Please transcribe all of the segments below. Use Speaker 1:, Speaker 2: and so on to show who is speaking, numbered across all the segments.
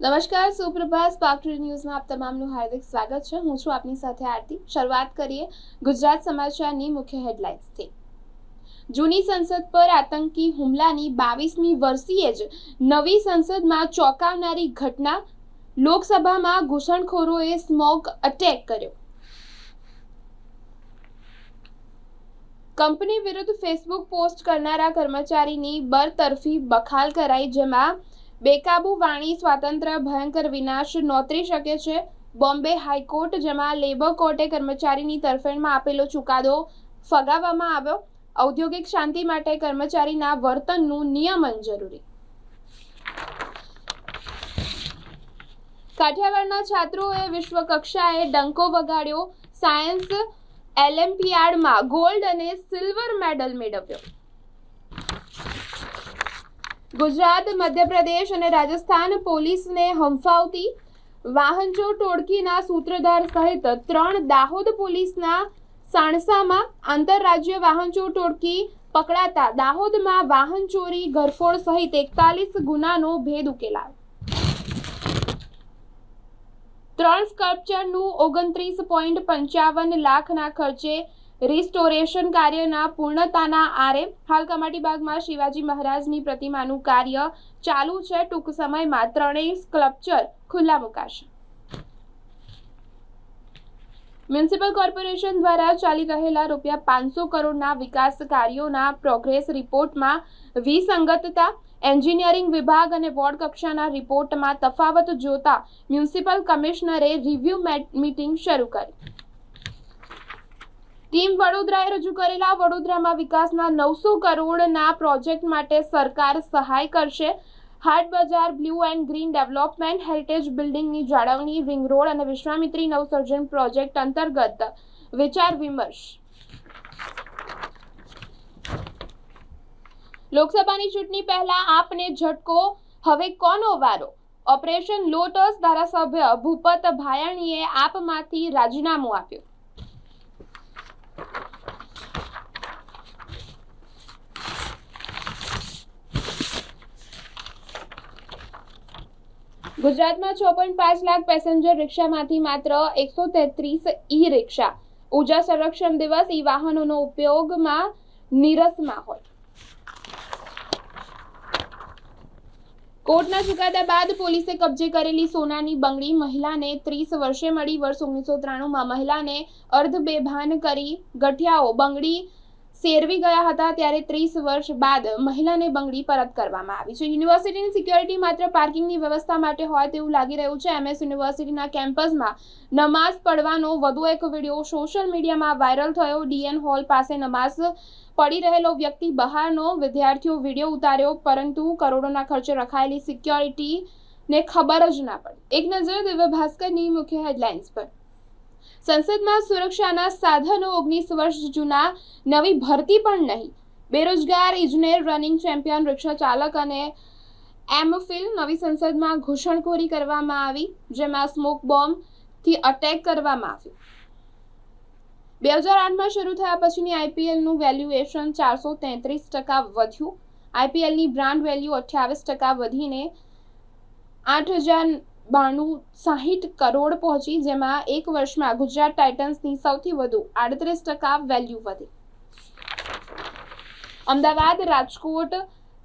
Speaker 1: નમસ્કાર, સુપ્રભાત. સ્પાર્ક ન્યૂઝમાં આપ તમામનું હાર્દિક સ્વાગત છે. હું છું આપની સાથે આરતી. શરૂઆત કરીએ ગુજરાત સમાચારની મુખ્ય હેડલાઇન્સથી. જૂની સંસદ પર આતંકી હુમલાની બાવીસમી વર્ષીએ જ નવી સંસદમાં ચોંકાવનારી ઘટના લોકસભામાં ઘૂસણખોરોએ સ્મોક અટેક કર્યો. કંપની વિરુદ્ધ ફેસબુક પોસ્ટ કરનારા કર્મચારીની બરતરફી બખાલ કરાઈ, જેમાં બેકાબુ વાણી સ્વાતંત્ર્ય ભયંકર વિનાશ નોતરી શકે છે. બોમ્બે હાઈકોર્ટ, જેમાં લેબર કોર્ટે કર્મચારીની તરફેણમાં આપેલો ચુકાદો ફગાવવામાં આવ્યો. ઔદ્યોગિક શાંતિ માટે કર્મચારીના વર્તનનું નિયમન જરૂરી. કાઠિયાવાડના છાત્રોએ વિશ્વ કક્ષાએ ડંકો વગાડ્યો. સાયન્સ એલિમ્પિયાડમાં ગોલ્ડ અને સિલ્વર મેડલ મેળવ્યો. ગુજરાત, મધ્યપ્રદેશ અને રાજસ્થાન પોલીસને હંફાવતી વાહનચોર ટોળકીના સૂત્રધાર સહિત ત્રણ દાહોદ પોલીસના સાણસામાં આંતરરાજ્ય વાહનચોર ટોળકી પકડાતા દાહોદમાં વાહન ચોરી, ઘરફોડ સહિત એકતાલીસ ગુનાનો ભેદ ઉકેલાયો. ત્રણ સ્કલ્પચરનું ઓગણત્રીસ પોઈન્ટ પંચાવન લાખના ખર્ચે રિસ્ટોરેશન કાર્યના પૂર્ણતાના આરે હાલ કમાટીબાગમાં શિવાજી મહારાજની પ્રતિમાનું કાર્ય ચાલુ છે. ટૂંક સમયમાં ત્રણેય સ્કલ્પચર ખુલ્લા મુકાશે. મ્યુનિસિપલ કોર્પોરેશન દ્વારા ચાલી રહેલા રૂપિયા પાંચસો કરોડના વિકાસ કાર્યોના પ્રોગ્રેસ રિપોર્ટમાં વિસંગતતા, એન્જિનિયરિંગ વિભાગ અને વોર્ડ કક્ષાના રિપોર્ટમાં તફાવત જોતા મ્યુનિસિપલ કમિશનરે રિવ્યુ મીટિંગ શરૂ કરી. ટીમ વડોદરાએ રજૂ કરેલા વડોદરામાં વિકાસના નવસો કરોડના પ્રોજેક્ટ માટે સરકાર સહાય કરશે. હાટ બજાર, blue and green development, heritage બિલ્ડિંગની જાળવણી રિંગ રોડ અને વિશ્વામિત્રી નવસર્જન પ્રોજેક્ટ અંતર્ગત. વિચાર વિમર્શ. લોકસભાની ચૂંટણી પહેલા આપને ઝટકો. હવે કોનો વારો? ઓપરેશન લોટસ ધારાસભ્ય ભૂપત ભાયાણીએ આપમાંથી રાજીનામું આપ્યું. ગુજરાતમાં છ પોઈન્ટ પાંચ લાખ પેસેન્જર રિક્ષામાંથી માત્ર એકસો તેત્રીસ ઈ રિક્ષા ઊર્જા સંરક્ષણ દિવસ ઈ વાહનોનો ઉપયોગમાં નીરસમાં હોય. કોર્ટના ચુકાદા બાદ પોલીસે કબજે કરેલી સોનાની બંગડી મહિલાને ત્રીસ વર્ષે મળી. વર્ષ ઓગણીસો ત્રાણુંમાં મહિલાને અર્ધ બેભાન કરી ગઠિયાઓ. બંગડી સેરવી ગયા હતા ત્યારે ત્રીસ વર્ષ બાદ મહિલાને બંગડી પરત કરવામાં આવી છે. યુનિવર્સિટીની સિક્યોરિટી માત્ર પાર્કિંગની વ્યવસ્થા માટે હોય તેવું લાગી રહ્યું છે. એમએસ યુનિવર્સિટીના કેમ્પસમાં નમાઝ પડવાનો વધુ એક વીડિયો સોશિયલ મીડિયામાં વાયરલ થયો. ડીએન હોલ પાસે નમાઝ પડી રહેલો વ્યક્તિ બહારનો વિદ્યાર્થીઓ વીડિયો ઉતાર્યો, પરંતુ કરોડોના ખર્ચે રખાયેલી સિક્યોરિટીને ખબર જ ના પડી. એક નજર દિવ્ય ભાસ્કરની મુખ્ય હેડલાઇન્સ પર. સંસદમાં સુરક્ષાના સાધનો ઓગણીસ વર્ષ જૂના, નવી ભરતી પણ નહીં. બેરોજગાર ઇજનેર, રનિંગ ચેમ્પિયન રિક્ષા ચાલક અને એમફિલ નવી સંસદમાં ઘૂસણખોરી કરવામાં આવી, જેમાં સ્મોક બોમ્બથી અટેક કરવામાં આવ્યું. બે હજાર આઠમાં શરૂ થયા પછીની આઈપીએલનું વેલ્યુએશન ચારસો તેત્રીસ ટકા વધ્યું. આઈપીએલની બ્રાન્ડ વેલ્યુ અઠ્યાવીસ ટકા વધીને આઠ હજાર બાણું સાહીઠ કરોડ પહોંચી, જેમાં એક વર્ષમાં ગુજરાત ટાઇટન્સની સૌથી વધુ આડત્રીસ ટકા વેલ્યુ વધી. અમદાવાદ રાજકોટ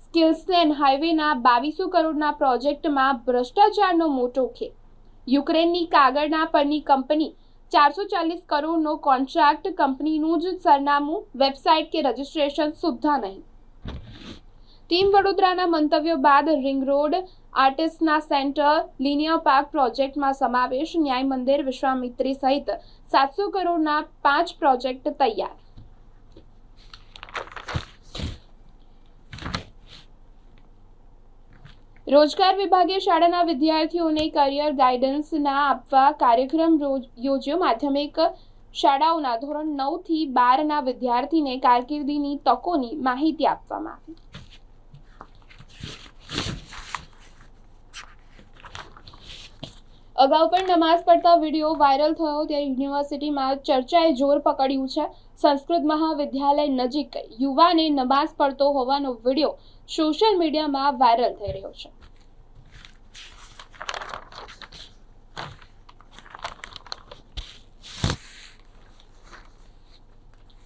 Speaker 1: સ્કિલ્સલેન હાઈવેના બાવીસો કરોડના પ્રોજેક્ટમાં ભ્રષ્ટાચારનો મોટો ખેલ યુક્રેનની કાગળના પરની કંપની ચારસો ચાલીસ કરોડનો કોન્ટ્રાક્ટ કંપનીનું જ સરનામું વેબસાઇટ કે રજિસ્ટ્રેશન સુદ્ધા નહીં. ટીમ વડોદરાના મંતવ્યો બાદ રિંગ રોડ આર્ટિસ્ટના સેન્ટર લિનિયર પાર્ક પ્રોજેક્ટમાં સમાવેશ ન્યાય મંદિર વિશ્વામિત્રી સહિત સાતસો કરોડના પાંચ પ્રોજેક્ટ તૈયાર. રોજગાર વિભાગે શાળાના વિદ્યાર્થીઓને કરિયર ગાઈડન્સના આપવા કાર્યક્રમ યોજ્યો. માધ્યમિક શાળાઓના ધોરણ નવથી બારના વિદ્યાર્થીને કારકિર્દીની તકોની માહિતી આપવામાં આવી. અગાઉ પણ નમાઝ પડતા વીડિયો વાયરલ થયો ત્યારે યુનિવર્સિટીમાં ચર્ચાએ જોર પકડ્યું છે. સંસ્કૃત મહાવિદ્યાલય નજીક યુવાને નમાઝ પડતો હોવાનો વીડિયો સોશિયલ મીડિયામાં વાયરલ થઈ રહ્યો છે.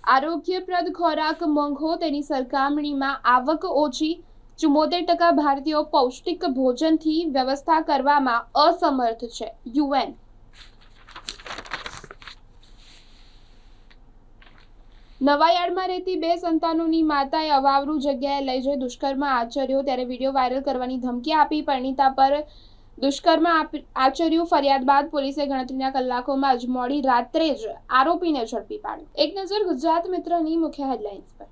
Speaker 1: આરોગ્યપ્રદ ખોરાક મોંઘો તેની સરખામણીમાં આવક ઓછી ચુમ્મોતેર ટકા ભારતીયો પૌષ્ટિક ભોજનથી વ્યવસ્થા કરવામાં અસમર્થ છે. યુએન. નવાયાર્ડમાં રહેતી બે સંતાનોની માતાએ અવાવરૂ જગ્યાએ લઈ જઈ દુષ્કર્મ આચર્યો. ત્યારે વીડિયો વાયરલ કરવાની ધમકી આપી પરિણીતા પર દુષ્કર્મ આચર્યું. ફરિયાદ બાદ પોલીસે ગણતરીના કલાકોમાં જ મોડી રાત્રે જ આરોપીને ઝડપી પાડ્યો. એક નજર ગુજરાત મિત્રની મુખ્ય હેડલાઇન્સ પર.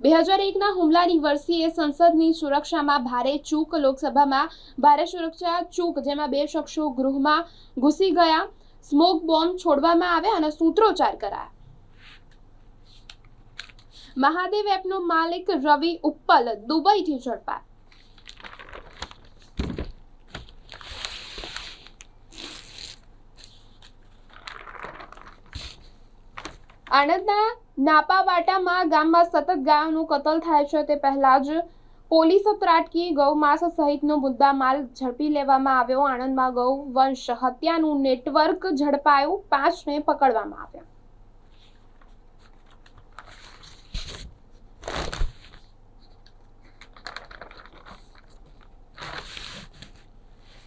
Speaker 1: બે હજાર એકના હુમલાની વર્ષીએ સંસદની સુરક્ષામાં ભારે ચૂક, લોકસભામાં ભારે સુરક્ષા ચૂક, જેમાં બે શખ્સો ગૃહમાં ઘૂસી ગયા, સ્મોક બોમ્બ છોડવામાં આવ્યા અને સૂત્રોચ્ચાર કરાયા. મહાદેવ એપનો માલિક રવિ ઉપ્પલ દુબઈથી ઝડપાય. આણંદના નાપાવાટામાં ગામમાં સતત ગાયોનું કતલ થાય છે. તે પહેલા જ પોલીસ ત્રાટકી ગૌમાંસ સહિતનો મુદ્દા માલ ઝડપી લેવામાં આવ્યો. આણંદમાં ગૌ વંશ હત્યાનું નેટવર્ક ઝડપાયું. પાંચને પકડવામાં આવ્યા.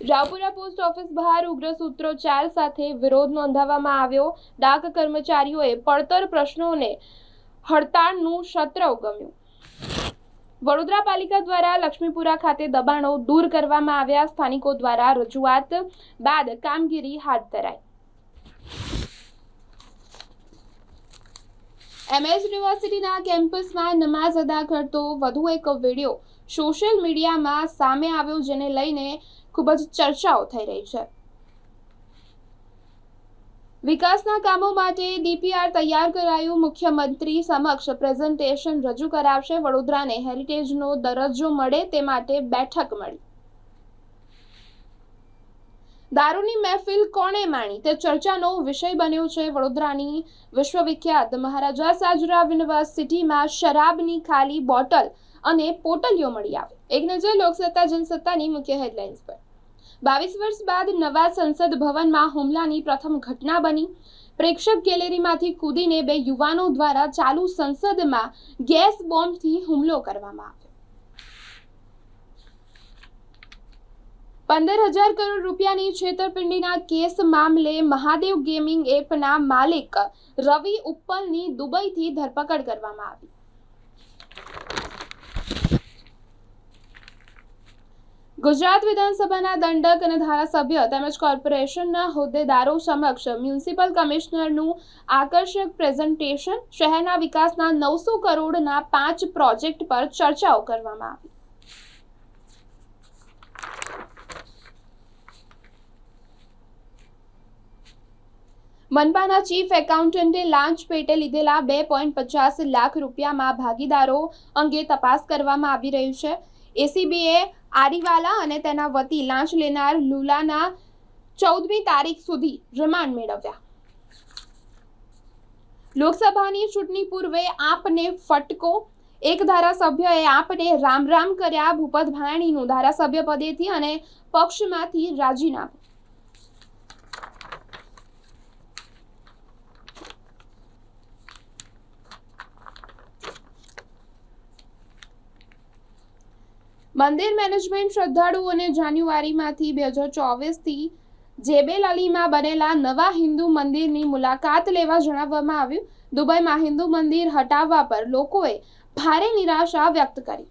Speaker 1: રાવપુરા પોસ્ટ ઓફિસ બહાર ઉગ્ર સૂત્રોચ્ચાર સાથે વિરોધ નોંધાવવામાં આવ્યો. ડાક કર્મચારીઓએ પડતર પ્રશ્નોને હડતાળનું સત્ર ઉગમ્યું. વડોદરા પાલિકા દ્વારા લક્ષ્મીપુરા ખાતે દબાણો દૂર કરવામાં આવ્યા. સ્થાનિકો દ્વારા રજૂઆત બાદ કામગીરી હાથ ધરાઈ. એમએસ યુનિવર્સિટીના કેમ્પસમાં નમાઝ અદા કરતો વધુ એક વીડિયો સોશિયલ મીડિયામાં સામે આવ્યો, જેને લઈને ખૂબ જ ચર્ચાઓ થઈ રહી છે. વિકાસના કામો માટે ડીપીઆર તૈયાર કરાયું. મુખ્યમંત્રી સમક્ષ પ્રેઝન્ટેશન રજૂ કરાવશે. વડોદરાને હેરિટેજનો દરજ્જો મળે તે માટે બેઠક મળી. દારૂની મહેફિલ કોણે માણી? તે ચર્ચાનો વિષય બન્યો છે વડોદરાની વિશ્વવિખ્યાત મહારાજા સાજરા યુનિવર્સિટીમાં શરાબની ખાલી બોટલ અને પોટલીઓ મળી આવે. એક નજર લોકસત્તા જનસત્તાની મુખ્ય હેડલાઇન્સ પર. બાવીસ વર્ષ બાદ નવા સંસદ ભવનમાં હુમલાની પ્રથમ ઘટના બની. પ્રેક્ષક ગેલેરીમાંથી કૂદીને બે યુવાનો દ્વારા ચાલુ સંસદમાં ગેસ બોમ્બથી હુમલો કરવામાં આવ્યો. પંદર હજાર કરોડ રૂપિયાની છેતરપિંડીના કેસ મામલે મહાદેવ ગેમિંગ એપના માલિક રવિ ઉપ્પલની દુબઈથી ધરપકડ કરવામાં આવી. ગુજરાત વિધાનસભાના દંડક અને ધારાસભ્ય તેમજ કોર્પોરેશનના હોદ્દેદારો સમક્ષ મ્યુનિસિપલ કમિશનરનું આકર્ષક પ્રેઝન્ટેશન શહેરના વિકાસના નવસો કરોડના પાંચ પ્રોજેક્ટ પર ચર્ચાઓ કરવામાં આવી. મનપાના ચીફ એકાઉન્ટન્ટે લાંચ પેટે લીધેલા બે પોઈન્ટ પચાસ લાખ રૂપિયામાં ભાગીદારો અંગે તપાસ કરવામાં આવી રહી છે. એસીબીએ આરીવાલા અને તેના વતી લાંચ લેનાર લુલાના ચૌદમી તારીખ સુધી રિમાન્ડ મેળવ્યા. લોકસભાની ચૂંટણી પૂર્વે આપને ફટકો. એક ધારાસભ્યએ આપને રામ રામ કર્યા. ભૂપત ભાણીનું ધારાસભ્ય પદેથી અને પક્ષમાંથી રાજીનામું. મંદિર મેનેજમેન્ટ શ્રદ્ધાળુઓને જાન્યુઆરીમાંથી બે હજાર ચોવીસથી જેબેલ અલીમાં બનેલા નવા હિન્દુ મંદિરની મુલાકાત લેવા જણાવવામાં આવ્યું. દુબઈમાં હિન્દુ મંદિર હટાવવા પર લોકોએ ભારે નિરાશા વ્યક્ત કરી.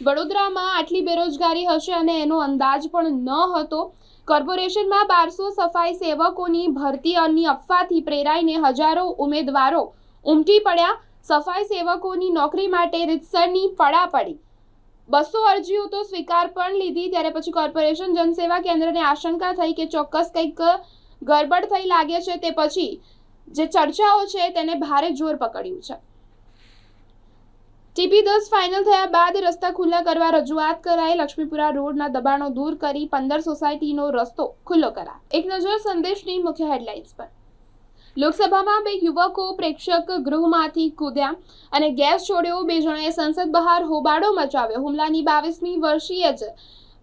Speaker 1: વડોદરામાં આટલી બેરોજગારી હશે અને એનો અંદાજ પણ ન હતો. કોર્પોરેશનમાં બારસો સફાઈ સેવકોની ભરતી અની અફવાથી પ્રેરાઈને હજારો ઉમેદવારો ઉમટી પડ્યા. સફાઈ સેવકોની નોકરી માટે રીતસરની પડાપડી. બસો અરજીઓ તો સ્વીકાર પણ લીધી, ત્યારે પછી કોર્પોરેશન જનસેવા કેન્દ્રને આશંકા થઈ કે ચોક્કસ કંઈક ગડબડ થઈ લાગે છે તે પછી જે ચર્ચાઓ છે તેને ભારે જોર પકડ્યું છે. ટીપી દસ ફાઇનલ થયા બાદ રસ્તા ખુલ્લા કરવા રજૂઆત કરાઈ. લક્ષ્મીપુરા રોડના દબાણો દૂર કરી પંદર સોસાયટીનો રસ્તો ખુલ્લો કરા એક નજર સંદેશની મુખ્ય હેડલાઇન્સ પર. લોકસભામાં બે યુવકો પ્રેક્ષક ગૃહમાંથી કૂદ્યા અને ગેસ છોડ્યો. બે જણાએ સંસદ બહાર હોબાળો મચાવ્યો. હુમલાની બાવીસમી વર્ષીય જ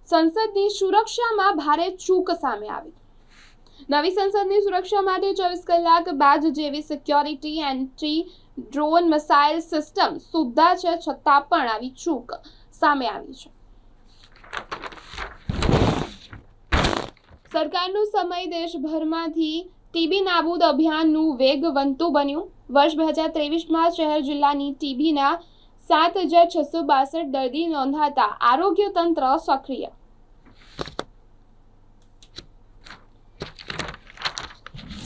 Speaker 1: સંસદની સુરક્ષામાં ભારે ચૂક સામે આવી. નવી સંસદની સુરક્ષા માટે ચોવીસ કલાક બાદ જેવી security entry drone missile system સુદ્ધા છે છતાં પણ આવી ચૂક સામે આવી છે. સરકારનો સમય દેશભરમાંથી ટીબી નાબૂદ અભિયાનનું વેગવંતું બન્યું. વર્ષ બે હજાર ત્રેવીસમાં શહેર જિલ્લાની ટીબીના સાત હજાર છસો બાસઠ દર્દી નોંધાતા આરોગ્ય તંત્ર સક્રિય.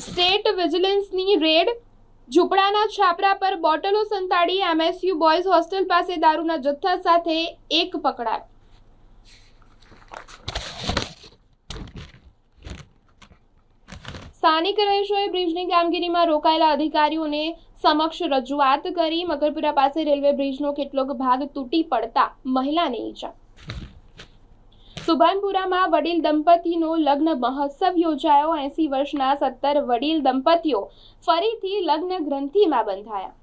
Speaker 1: State વિજિલન્સની red. ઝૂંપડાના છાપરા પર બોટલો સંતાડી એમએસયુ બોયઝ હોસ્ટેલ પાસે દારૂના જથ્થા સાથે એક પકડાયો. સ્થાનિક રહીશોએ બ્રિજની કામગીરીમાં રોકાયેલા અધિકારીઓને સમક્ષ રજૂઆત કરી. મકરપુરા પાસે રેલવે બ્રિજનો કેટલોક ભાગ તૂટી પડતા મહિલાને ઈજા. સુભાનપુરામાં વડીલ દંપતીનો લગ્ન મહોત્સવ યોજાયો. એસી વર્ષના સત્તર વડીલ દંપતીઓ ફરીથી લગ્ન ગ્રંથિમાં બંધાયા.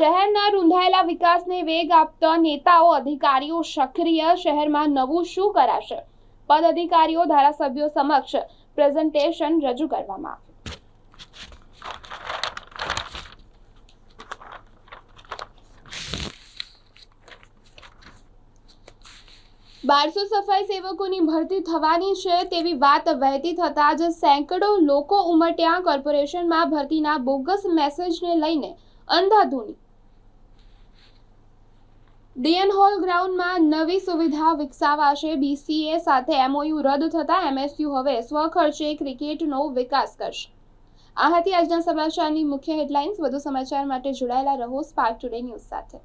Speaker 1: શહેરના રૂંધાયેલા વિકાસને વેગ આપતા નેતાઓ, અધિકારીઓ સક્રિય શહેરમાં નવું શું કરાશે? પદ અધિકારીઓ, ધારાસભ્યો સમક્ષ પ્રેઝન્ટેશન રજૂ કરવામાં આવ્યું. બારસો સફાઈ સેવકોની ભરતી થવાની છે તેવી વાત વહેતી થતાં જ સેંકડો લોકો ઉમટ્યા કોર્પોરેશનમાં ભરતીના બોગસ મેસેજને લઈને અંધાધૂની ડીએન હોલ ગ્રાઉન્ડમાં નવી સુવિધા વિકસાવાશે બીસીએ સાથે એમઓયુ રદ થતાં એમએસયુ હવે સ્વખર્ચે ક્રિકેટનો વિકાસ કરશે. આ હતી આજના સમાચારની મુખ્ય હેડલાઇન્સ. વધુ સમાચાર માટે જોડાયેલા રહો સ્પાર્ક ટુડે ન્યૂઝ સાથે.